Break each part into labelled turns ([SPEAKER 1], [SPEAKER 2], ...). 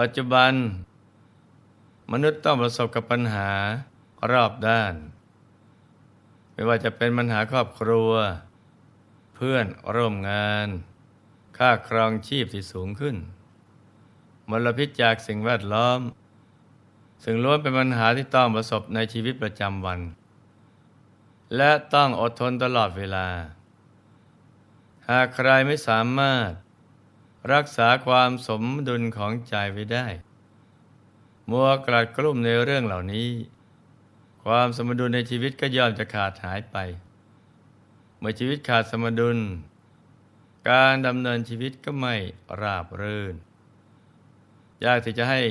[SPEAKER 1] ปัจจุบัน มนุษย์ต้องประสบกับปัญหารอบด้าน ไม่ว่าจะเป็นปัญหาครอบครัว เพื่อนร่วมงาน ค่าครองชีพที่สูงขึ้น มลพิษจากสิ่งแวดล้อม ซึ่งล้วนเป็นปัญหาที่ต้องประสบในชีวิตประจำวัน และต้องอดทนตลอดเวลา หากใครไม่สามารถ รักษาความสมดุลของใจไว้ได้ มัวกลัดกลุ้มในเรื่องเหล่านี้ ความสมดุลในชีวิตก็ย่อมจะขาดหายไป เมื่อชีวิตขาดสมดุล การดำเนินชีวิตก็ไม่ราบรื่น ยากที่จะให้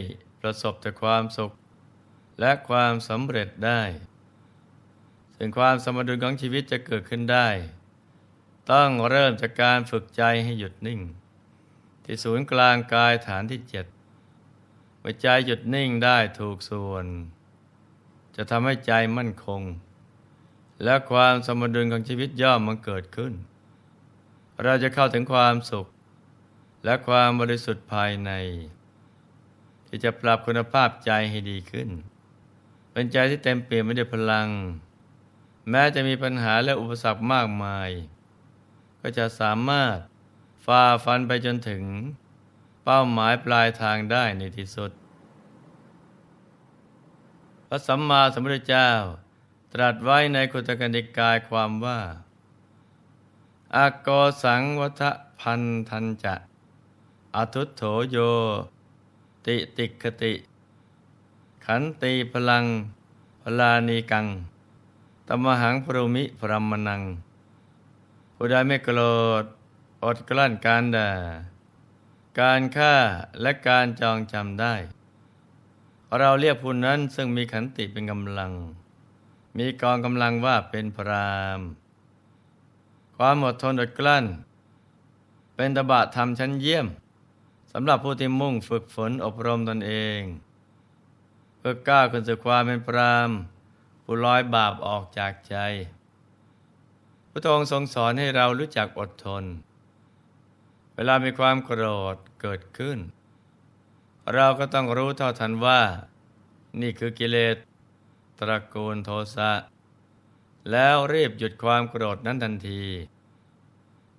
[SPEAKER 1] ประสบแต่ความสุขและความสำเร็จได้ ซึ่งความสมดุลของชีวิตจะเกิดขึ้นได้ ต้องเริ่มจากการฝึกใจให้หยุดนิ่ง ที่ศูนย์กลางกายฐานที่เจ็ดเมื่อใจหยุดนิ่งได้ถูกส่วน จะทำให้ใจมั่นคง และความสมดุลของชีวิตย่อมมันเกิดขึ้น เราจะเข้าถึงความสุข และความบริสุทธิ์ภายใน ที่จะปรับคุณภาพใจให้ดีขึ้น เป็นใจที่เต็มเปี่ยมไปด้วยพลัง แม้จะมีปัญหาและอุปสรรคมากมาย ก็จะสามารถ ฝ่าฟันไปจนถึง เป้าหมายปลายทางได้ในที่สุด พระสัมมาสัมพุทธเจ้า ตรัสไว้ในคุตกนิกายความว่าอากอสังวัฏพันธันจะอทุตโถโย ติติกติ ขันตีพลังพลานีกังตมหังพรุมิพรมนังผู้ใดไม่โกรธ อดกลั้นการด่า การฆ่าและการจองจำได้ เราเรียกผู้นั้นซึ่งมีขันติเป็นกำลัง มีกองกำลังว่าเป็นพรามความอดทนอดกลั้น เป็นตบะธรรมชั้นเยี่ยมสำหรับผู้ที่มุ่งฝึกฝนอบรมตนเอง เพื่อก้าวขึ้นสู่ความเป็นพรามผู้ลอยบาปออกจากใจพระองค์ทรงสอนให้เรารู้จักอดทน วลามีความโกรธเกิดขึ้น เราก็ต้องรู้เท่าทันว่า นี่คือกิเลสตระกูลโทสะแล้วรีบหยุดความโกรธนั้นทันที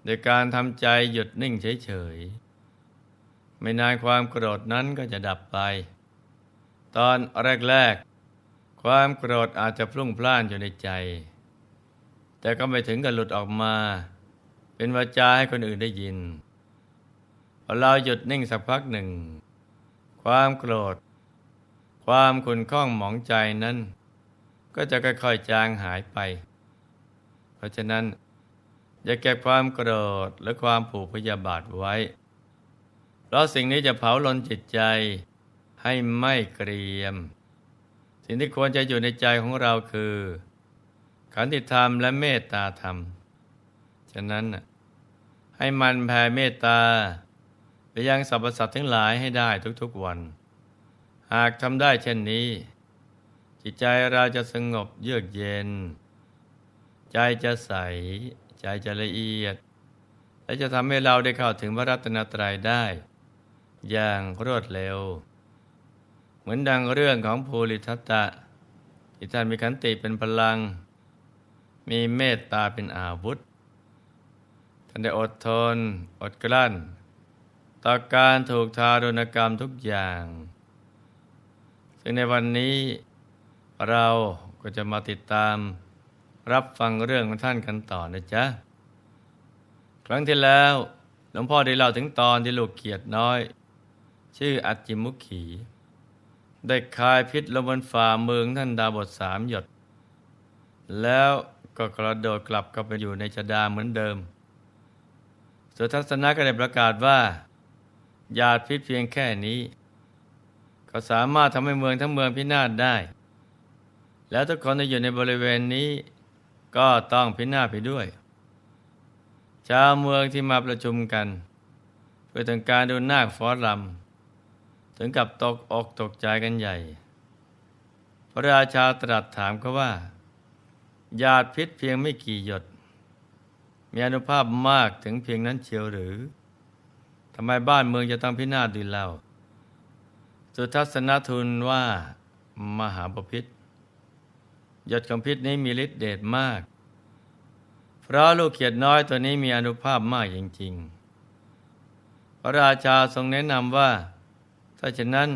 [SPEAKER 1] โดยการทำใจหยุดนิ่งเฉยๆ ไม่นานความโกรธนั้นก็จะดับไป ตอนแรกๆ ความโกรธอาจจะพลุ่งพล่านอยู่ในใจ แต่ก็ไม่ถึงกับหลุดออกมา เป็นวาจาให้คนอื่นได้ยิน เราหยุดนิ่งสักพักหนึ่ง ความโกรธ ความขุ่นข้องหมองใจนั้น ก็จะค่อยๆจางหายไป เพราะฉะนั้น อย่าเก็บความโกรธและความผูกพยาบาทไว้ เพราะสิ่งนี้จะเผาลนจิตใจให้ไม่เกรียม สิ่งที่ควรจะอยู่ในใจของเราคือ ขันติธรรมและเมตตาธรรม ฉะนั้นให้มันแผ่เมตตา ไปยังสรรพสัตว์ทั้งหลายให้ได้ทุกๆวัน หากทำได้เช่นนี้ จิตใจเราจะสงบเยือกเย็น ใจจะใส ใจจะละเอียด และจะทำให้เราได้เข้าถึงพระรัตนตรัยได้ อย่างรวดเร็ว เหมือนดังเรื่องของภูริทัตตะที่ท่านมีขันติเป็นพลัง มีเมตตาเป็นอาวุธท่านได้อดทน อดกลั้น ต่อการถูกทารุณกรรมทุกอย่าง ซึ่งในวันนี้เราก็จะมาติดตามรับฟังเรื่องของท่านกันต่อนะจ๊ะ ครั้งที่แล้วหลวงพ่อได้เล่าถึงตอนที่ลูกเกียรติน้อย ชื่ออัจจิมุขี ได้คายพิษลงบนฝ่าเมืองท่านดาบทสามหยด แล้วก็กระโดดกลับเข้าไปอยู่ในชดาเหมือนเดิม สุทัศนะก็ได้ประกาศว่า ยาพิษเพียงแค่นี้ ก็สามารถทำให้เมืองทั้งเมืองพินาศได้ แล้วทุกคนที่อยู่ในบริเวณนี้ ก็ต้องพินาศไปด้วย ชาวเมืองที่มาประชุมกัน เพื่อต้องการดูนาคฟ้อนรำถึงกับตกอกตกใจกันใหญ่ พระราชาตรัสถามเขาว่า ยาพิษเพียงไม่กี่หยดมีอนุภาพมากถึงเพียงนั้นเชียวหรือำไมบ้านเมืองจะต้องพินาศดีเล่า สุทัศนทูลว่ามหาปพิธหยดของพิษนี้มีฤทธิ์เดชมาก เพราะลูกเขียดน้อยตัวนี้มีอนุภาพมากจริง ๆ พระราชาทรงแนะนำว่า ถ้าเช่นนั้น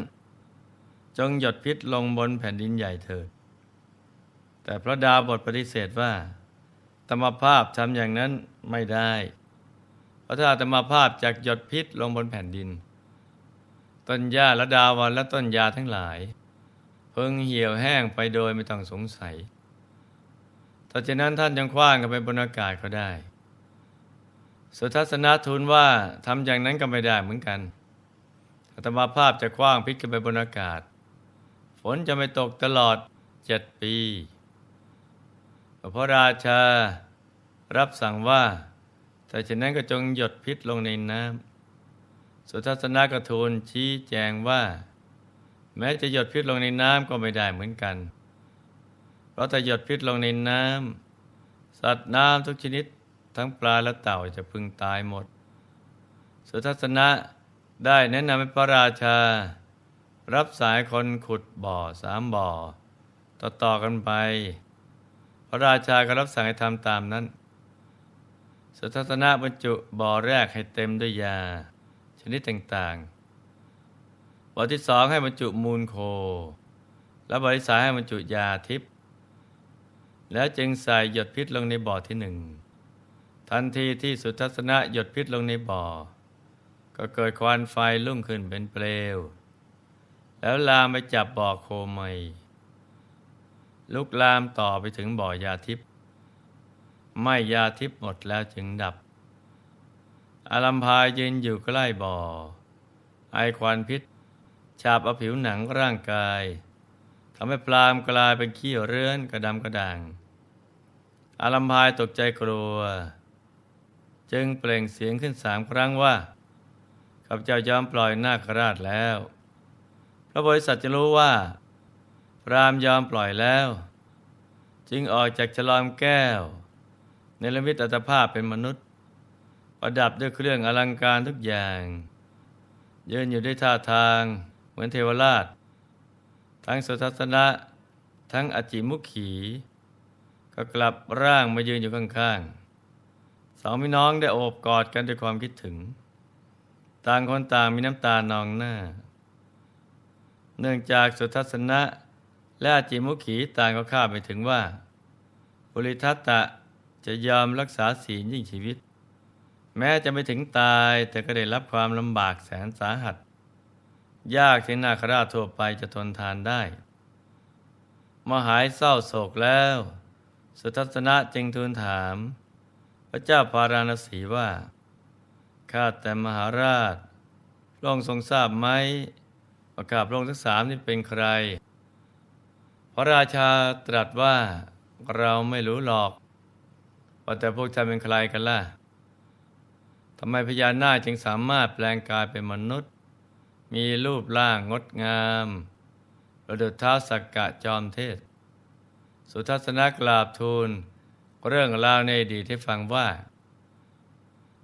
[SPEAKER 1] จงหยดพิษลงบนแผ่นดินใหญ่เถิด แต่พระดาบทปฏิเสธว่าธรรมภาพทำอย่างนั้นไม่ได้ พราะถ้าธรรมภาพจากหยดพิษลงบนแผ่นดิน ต้นหญ้าและดาวันและต้นยาทั้งหลาย เพิ่งเหี่ยวแห้งไปโดยไม่ต้องสงสัยถ้าเช่นนั้นท่านยังคว้างกันไปบนอากาศก็ได้ สุทัศนะทูลว่าทำอย่างนั้นก็ไม่ได้เหมือนกันธรรมภาพจะคว้างพิษกันไปบนอากาศ ฝนจะไม่ตกตลอดเจ็ดปีพระราชารับสั่งว่า แต่ฉะนั้นก็จงหยดพิษลงในน้ำสุทัศนกทูลชี้แจงว่า แม้จะหยดพิษลงในน้ำก็ไม่ได้เหมือนกัน เพราะถ้าหยดพิษลงในน้ำสัตว์น้ำทุกชนิดทั้งปลาและเต่าจะพึงตายหมด สุทัศนะได้แนะนำให้พระราชา รับสายคนขุดบ่อสามบ่อ ต่อๆกันไป พระราชาก็รับสั่งให้ทำตามนั้น สุทัศนะบรรจุบ่อแรกให้เต็มด้วยยา ชนิดต่างๆบ่อที่สองให้บรรจุมูลโค และบ่อที่สามให้บรรจุยาทิพย์แล้วจึงใส่หยดพิษลงในบ่อที่หนึ่งทันทีที่สุทัศนะหยดพิษลงในบ่อ ก็เกิดควันไฟลุ่งขึ้นเป็นเปลว แล้วลามไปจับบ่อโคไมลุกลามต่อไปถึงบ่อยาทิพย์ ไม่ยาทิพย์หมดแล้วจึงดับ อารัมพายยืนอยู่ใกล้บ่อ ไอควันพิษ ฉาบเอาผิวหนังร่างกายทำให้ปลามกลายเป็นขี้เรื้อนกระดำกระด่าง อารัมพายตกใจกลัว จึงเปล่งเสียงขึ้นสามครั้งว่าข้าพเจ้ายอมปล่อยนาคราชแล้ว พระบริษัทจะรู้ว่า พรามยอมปล่อยแล้ว จึงออกจากฉลอมแก้ว นลมิตอัตภาพเป็นมนุษย์ ประดับด้วยเครื่องอลังการทุกอย่างยืนอยู่ด้วยท่าทางเหมือนเทวราช ทั้งสุทัศนะ ทั้งอจิมุขี ก็กลับร่างมายืนอยู่ข้างๆสองพี่น้องได้โอบกอดกันด้วยความคิดถึง ต่างคนต่างมีน้ำตานองหน้า เนื่องจากสุทัศนะและอาจิมุขีต่างก็ข้าไปถึงว่าบริทัตตะ จะยอมรักษาศีลยิ่งชีวิต แม้จะไม่ถึงตายแต่ก็ได้รับความลำบากแสนสาหัส ยากที่นาคราชทั่วไปจะทนทานได้มาหายเศร้าโศกแล้ว สุทัศนะจึงทูลถาม พระเจ้าพาราณสีว่า ข้าแต่มหาราชพระองค์ทรงทราบไหมว่าข้าพระองค์ทั้งสามนี่เป็นใคร พระราชาตรัสว่าเราไม่รู้หรอก ว่าแต่พวกท่านเป็นใครกันล่ะทำไมพญานาคจึงสามารถแปลงกายเป็นมนุษย์ มีรูปร่างงดงามประดุจท้าสักกะจอมเทศ สุทัศนกราบทูล เรื่องราวในอดีตที่ฟังว่า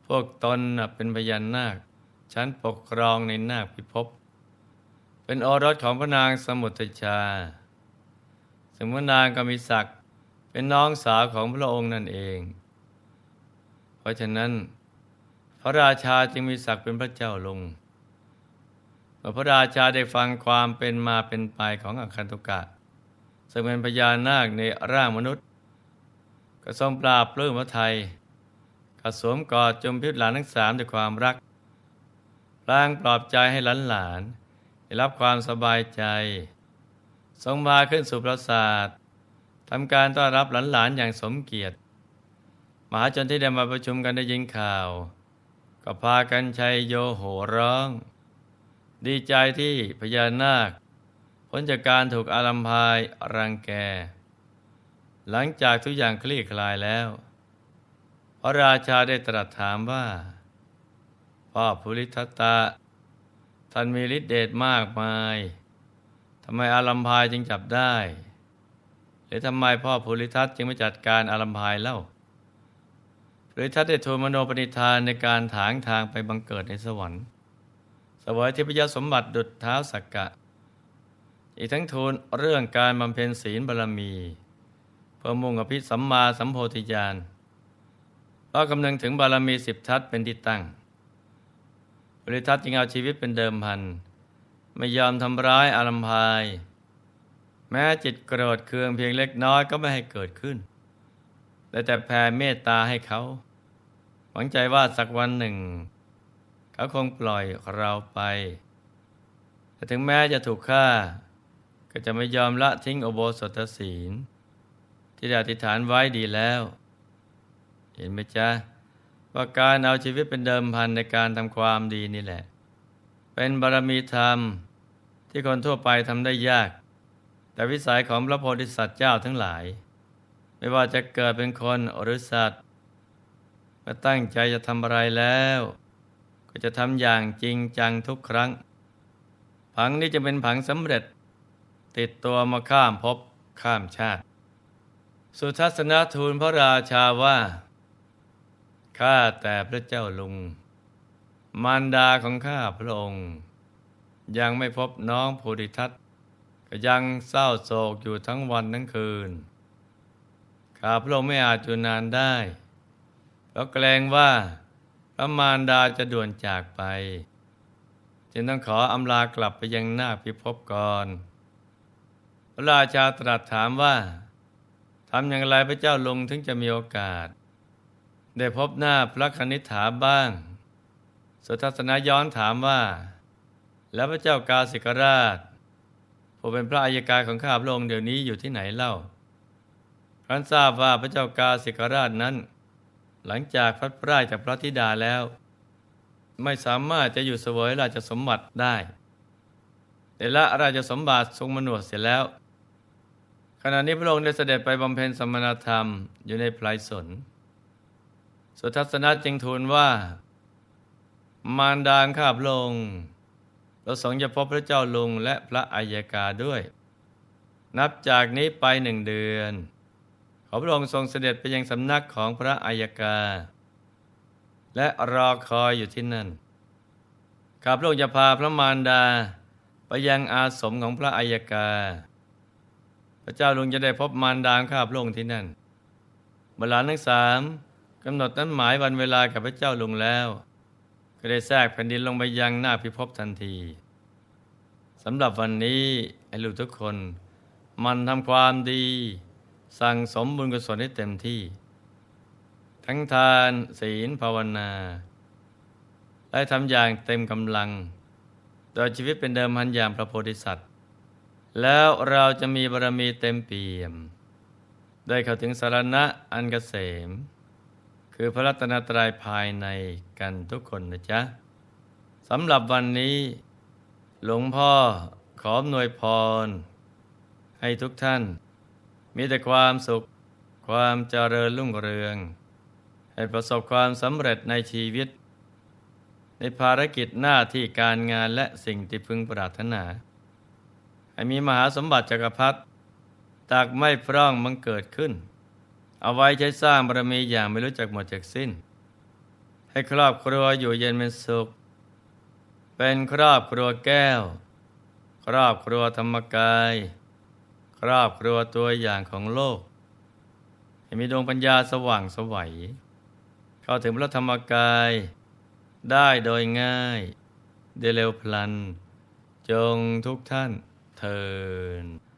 [SPEAKER 1] พวกตนเป็นพญานาค ชั้นปกครองในนาคพิภพเป็นโอรสของพระนางสมุทรชาสมุนางก็มีศักดิ์เป็นน้องสาวของพระองค์นั่นเอง ราะฉะนั้น พระราชาจึงมีศักดิ์เป็นพระเจ้าลงเมื่อพระราชาได้ฟังความเป็นมาเป็นไปของอคันตุกะซึ่งเป็นพญานาคในร่างมนุษย์ ก็ทรงปราบปลื้มพระไทยก็สวมกอดจมพิษหลานทั้งสามด้วยความรักพลางปลอบใจให้หลานหลานได้รับความสบายใจ ทรงมาขึ้นสู่ปราสาททำการต้อนรับหลานๆอย่างสมเกียรติ มหาชนที่ได้มาประชุมกันได้ยินข่าว ก็พากันชัยโยโห่ร้อง ดีใจที่พญานาคพ้นจากการถูกอารัมพายรังแก หลังจากทุกอย่างคลี่คลายแล้ว พระราชาได้ตรัสถามว่า พ่อภูริทัตตะ ท่านมีฤทธิเดชมากมายทำไมอารัมพายจึงจับได้ หรือทำไมพ่อภูริทัตจึงไม่จัดการอารัมพายเล่า ภูริทัตได้ทูลมโนปณิธานในการถางทางไปบังเกิดในสวรรค์ สวยทิพยสมบัติดุจเท้าสักกะ อีกทั้งทูลเรื่องการบำเพ็ญศีลบารมี เพื่อมุ่งอภิสัมมาสัมโพธิญาณก็คำนึงถึงบารมีสิบทัศเป็นที่ตั้ง บริทัศจึงเอาชีวิตเป็นเดิมพัน ไม่ยอมทำร้ายอารัมพาย แม้จิตโกรธเคืองเพียงเล็กน้อยก็ไม่ให้เกิดขึ้น แต่แต่แผ่เมตตาให้เขา หวังใจว่าสักวันหนึ่ง เขาคงปล่อยเราไป แต่ถึงแม้จะถูกฆ่า ก็จะไม่ยอมละทิ้งอโบสถศีล ที่ได้อธิษฐานไว้ดีแล้ว เห็นไหมจ๊ะ ว่าการเอาชีวิตเป็นเดิมพันในการทำความดีนี่แหละ เป็นบารมีธรรมที่คนทั่วไปทำได้ยาก แต่วิสัยของพระโพธิสัตว์เจ้าทั้งหลาย ไม่ว่าจะเกิดเป็นคนหรือสัตว์เมื่อตั้งใจจะทำอะไรแล้ว ก็จะทำอย่างจริงจังทุกครั้ง ผังนี้จะเป็นผังสำเร็จ ติดตัวมาข้ามภพข้ามชาติ สุทัศนทูลพระราชาว่า ข้าแต่พระเจ้าลุง มารดาของข้าพระองค์ ยังไม่พบน้องโพธิทัตก็ยังเศร้าโศกอยู่ทั้งวันทั้งคืน ข้าพระองค์ไม่อาจอยู่นานได้ เพราะเกรงว่าพระมารดาจะด่วนจากไป จึงต้องขออำลากลับไปยังหน้าพิภพก่อน พระราชาตรัสถามว่าทำอย่างไรพระเจ้าลงถึงจะมีโอกาส ได้พบหน้าพระคณิษฐาบ้าง สุทัศนย้อนถามว่า แล้วพระเจ้ากาสิกราชผู้เป็นพระอัยการของข้าพระองค์เดี๋ยวนี้อยู่ที่ไหนเล่า ครั้นทราบว่าพระเจ้ากาสิกราชนั้น หลังจากพระพรายจากพระธิดาแล้ว ไม่สามารถจะอยู่เสวยราชสมบัติได้ แต่ละราชสมบัติทรงมนวดเสร็จแล้ว ขณะนี้พระองค์ได้เสด็จไปบำเพ็ญสมณธรรมอยู่ในไพรสน สุทัศนจึงทูลว่า มารดาข้าพระองค์เราสงจะพบพระเจ้าลุงและพระอัยกาด้วย นับจากนี้ไปหนึ่งเดือน ขอพระองค์ทรงเสด็จไปยังสำนักของพระอัยกา และรอคอยอยู่ที่นั่นข้าพระองค์จะพาพระมารดาไปยังอาสมของพระอัยกา พระเจ้าลุงจะได้พบมารดาข้าพระองค์ที่นั่นเมื่อหลานทั้งสามกำหนดนั้นหมายวันเวลากับพระเจ้าลุงแล้ว ก็ได้แทรกแผ่นดินลงไปยังหน้าพิภพทันทีสำหรับวันนี้ไอ้ลูกทุกคน มันทำความดี สั่งสมบุญกุศลให้เต็มที่ ทั้งทานศีลภาวนา และทำอย่างเต็มกำลัง โดยชีวิตเป็นเดิมพันอย่างพระโพธิสัตว์ แล้วเราจะมีบารมีเต็มเปี่ยม ได้เข้าถึงสารณะอันเกษม คือพระรัตนตรัยภายในกันทุกคนนะจ๊ะสำหรับวันนี้ หลวงพ่อขออำนวยพร ให้ทุกท่าน มีแต่ความสุข ความเจริญรุ่งเรือง ให้ประสบความสำเร็จในชีวิต ในภารกิจหน้าที่การงานและสิ่งที่พึงปรารถนา ให้มีมหาสมบัติจักรพรรดิตากไม่พร่องมังเกิดขึ้น เอาไว้ใช้สร้างบารมีอย่างไม่รู้จักหมดจากสิ้น ให้ครอบครัวอยู่เย็นเป็นสุข เป็นครอบครัวแก้ว ครอบครัวธรรมกาย ครอบครัวตัวอย่างของโลกให้มีดวงปัญญาสว่างสวัย เข้าถึงพระธรรมกาย ได้โดยง่าย ได้เร็วพลัน จงทุกท่านเทิน